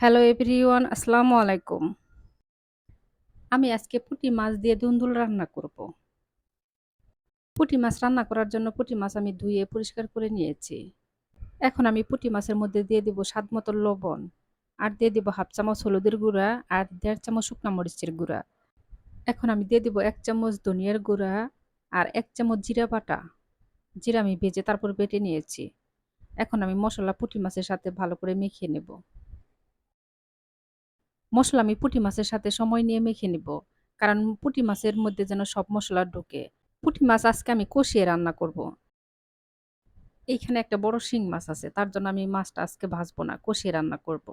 Hello everyone আসসালামু আলাইকুম আমি আজকে পুঁটি মাছ দিয়ে দুন্দুল রান্না করব। পুঁটি মাছ রান্না করার জন্য পুঁটি মাছ আমি ধুয়ে পরিষ্কার করে নিয়েছি। এখন আমি পুঁটি মাছের মধ্যে দিয়ে দিব স্বাদ মতো লবণ, আর দিয়ে দিব হাফ চামচ হলুদের গুঁড়া আর দেড় চামচ শুকনা মরিচের গুঁড়া। এখন আমি দিয়ে দিব এক চামচ ধনিয়ার গুঁড়া আর এক চামচ জিরা বাটা। জিরা আমি ভেজে তারপর বেটে নিয়েছি। এখন আমি মশলা পুঁটি মাছের সাথে ভালো করে মেখে নেব। মসলা আমি পুঁটি মাছের সাথে সময় নিয়ে মেখে নিব। কারণ পুঁটি মাছের মধ্যে যেন সব মশলা ঢোকে। পুঁটি মাছ আজকে আমি কষিয়ে রান্না করব। এইখানে একটা বড় শিং মাছ আছে, তার জন্য আমি মাছটা আজকে ভাজবো না, কষিয়ে রান্না করব।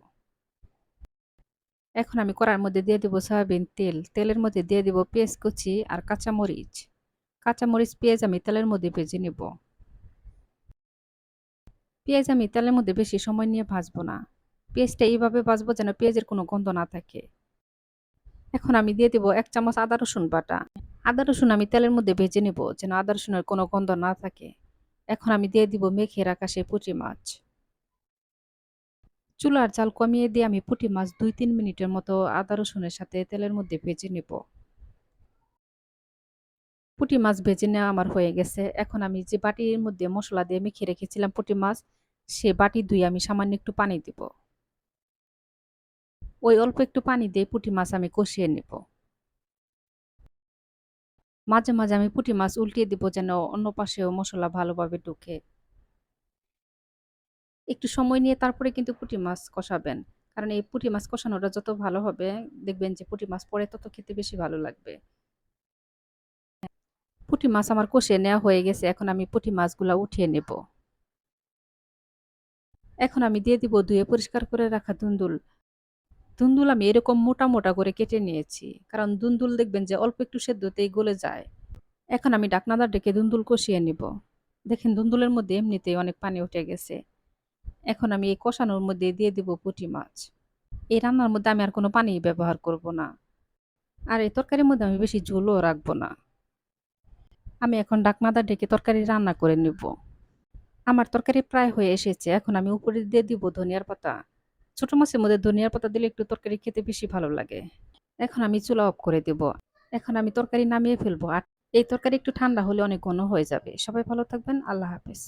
এখন আমি কড়ার মধ্যে দিয়ে দেবো সয়াবিন তেল। তেলের মধ্যে দিয়ে দেবো পেঁয়াজ কুচি আর কাঁচামরিচ। কাঁচামরিচ, পেঁয়াজ আমি তেলের মধ্যে ভেজে নেব। পেঁয়াজ আমি তেলের মধ্যে বেশি সময় নিয়ে ভাজবো না। পেঁয়াজটা এইভাবে ভাজবো যেন পেঁয়াজের কোনো গন্ধ না থাকে। এখন আমি দিয়ে দেবো এক চামচ আদা রসুন বাটা। আদা রসুন আমি তেলের মধ্যে ভেজে নেব যেন আদা রসুনের কোনো গন্ধ না থাকে। এখন আমি দিয়ে দিব মেখে রাখা সেই পুঁটি মাছ। চুলার জাল কমিয়ে দিয়ে আমি পুঁটি মাছ দুই তিন মিনিটের মতো আদা রসুনের সাথে তেলের মধ্যে ভেজে নেব। পুঁটি মাছ ভেজে নেওয়া আমার হয়ে গেছে। এখন আমি যে বাটির মধ্যে মশলা দিয়ে মেখে রেখেছিলাম পুঁটি মাছ, সে বাটি ধুয়ে আমি সামান্য একটু পানি দিব। ওই অল্প একটু পানি দিয়ে পুঁটি মাছ আমি কষিয়ে নেব। মাঝে মাঝে আমি পুঁটি মাছ উল্টিয়ে দিব যেন অন্য পাশেও মশলা ভালোভাবে ঢুকে। একটু সময় নিয়ে তারপরে কিন্তু পুঁটি মাছ কষাবেন। কারণ এই পুঁটি মাছ কষানোটা যত ভালো হবে, দেখবেন যে পুঁটি মাছ পরে তত খেতে বেশি ভালো লাগবে। পুঁটি মাছ আমার কষিয়ে নেওয়া হয়ে গেছে, এখন আমি পুঁটি মাছগুলা উঠিয়ে নেব। এখন আমি দিয়ে দিব ধুয়ে পরিষ্কার করে রাখা দুন্দুল দুন্দুল আমি এরকম মোটা মোটা করে কেটে নিয়েছি। কারণ দুন্দুল দেখবেন যে অল্প একটু সেদ্ধতেই গলে যায়। এখন আমি ডাকনাদার ডেকে দুন্দুল কষিয়ে নিব। দেখেন দুন্দুলের মধ্যে এমনিতেই অনেক পানি উঠে গেছে। এখন আমি এই কষানোর মধ্যে দিয়ে দিব পুঁটি মাছ। এই রান্নার মধ্যে আমি আর কোনো পানি ব্যবহার করব না। আর এই তরকারির মধ্যে আমি বেশি ঝোলও রাখব না। আমি এখন ডাকনাদার ডেকে তরকারি রান্না করে নিব। আমার তরকারি প্রায় হয়ে এসেছে। এখন আমি উপরে দিয়ে দিব ধনিয়ার পাতা। ছোট মাছের মধ্যে ধনিয়ার পাতা দিলে একটু তরকারি খেতে বেশি ভালো লাগে। এখন আমি চুলা অফ করে দেব। এখন আমি তরকারি নামিয়ে ফেলব। আর এই তরকারি একটু ঠান্ডা হলে অনেক ঘন হয়ে যাবে। সবাই ভালো থাকবেন। আল্লাহ হাফেজ।